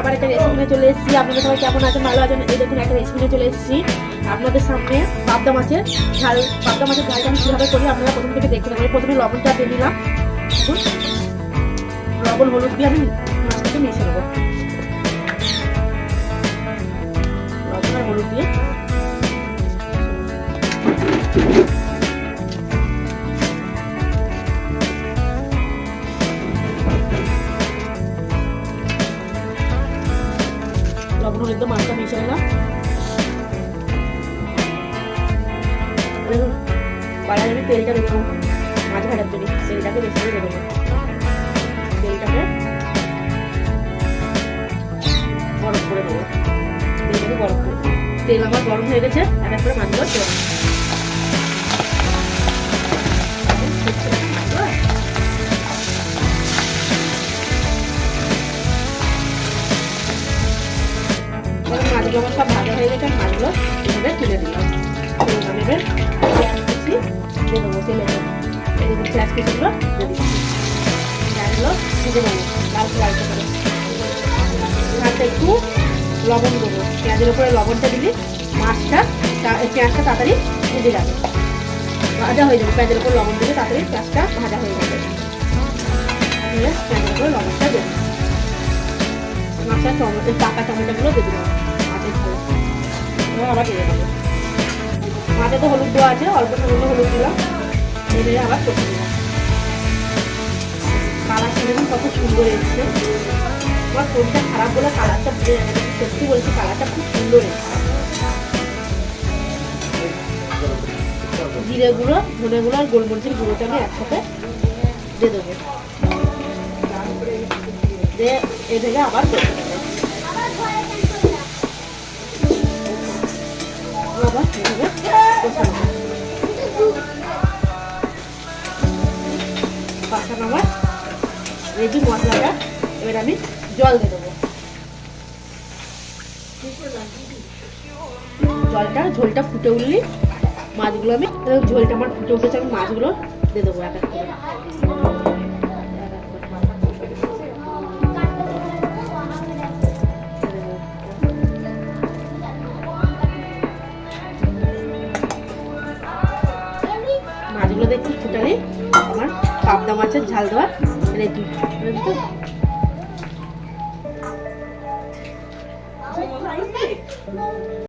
আবার একটা রেসিপি নিয়ে চলে এসেছি। আপনাদের সবাই কেমন আছেন? ভালো আছেন? এই দেখুন, একটা রেসিপি নিয়ে চলে এসেছি। আপনাদের সামনে পাবদা মাছের ঝাল, পাবদা মাছের ঝালটা আমি কীভাবে করি আপনারা প্রথম থেকে দেখতে পাবেন প্রথমে লবণটা দিয়ে নিলাম। লবণ, হলুদ দিয়ে আমি মাছটাকে নেব। দিয়ে মাছটা মিশিয়ে নিলাম আমি তেলটা দেবো মাছ ভাজার জন্য। তেলটাকে বেশি করে দেবো। তেলটাকে গরম করে দেবো। তেলটাকে গরম করে তেল আমার গরম হয়ে গেছে, এক এক করে মাছগুলো দেবো এবার মাছগুলো সব ভাজা হয়ে গেছে মাছগুলো এভাবে তুলে দিলাম। তেল নেবে পেঁয়াজ কুচি দিয়ে দেবো একটু লবণ দেবো। পেঁয়াজের উপরে লবণটা দিলে মাছটা পেঁয়াজটা তাড়াতাড়ি ভেজে যাবে। ভাজা হয়ে যাবে, পেঁয়াজের উপর লবণ দিলে তাড়াতাড়ি পেঁয়াজটা ভাজা হয়ে যাবে। পেঁয়াজের উপরে লবণটা দেবো মাছটা টমেটো পাকা টমেটোগুলো ভালো এবার আবার মাঝে তো হলুদ দেওয়া আছে, অল্প সামান্য হলুদ দিলাম। দিয়ে আবার কষে দিলাম কালারটা দেখুন কত সুন্দর এসছে। আমার ফোনটা খারাপ বলে কালারটা যাবে সত্যি বলছি কালারটা খুব সুন্দর এসছে। জিরে গুঁড়ো, ধনে গুঁড়ো আর গোলমরিচের গুঁড়োটা আমি একসাথে দিয়ে দেবো। দিয়ে এ থেকে আবার কষে আবার আমার রেডি মশলাটা, এবার আমি জল দিয়ে দেবো জলটা, ঝোলটা ফুটে উঠলি মাছগুলো আমি ঝোলটা আমার ফুটে উঠেছে, আমি মাছগুলো দিয়ে দেবো এক। মাছগুলো দেখছি ফুটালে আমার পাবদা মাছের ঝাল দেওয়া রেডি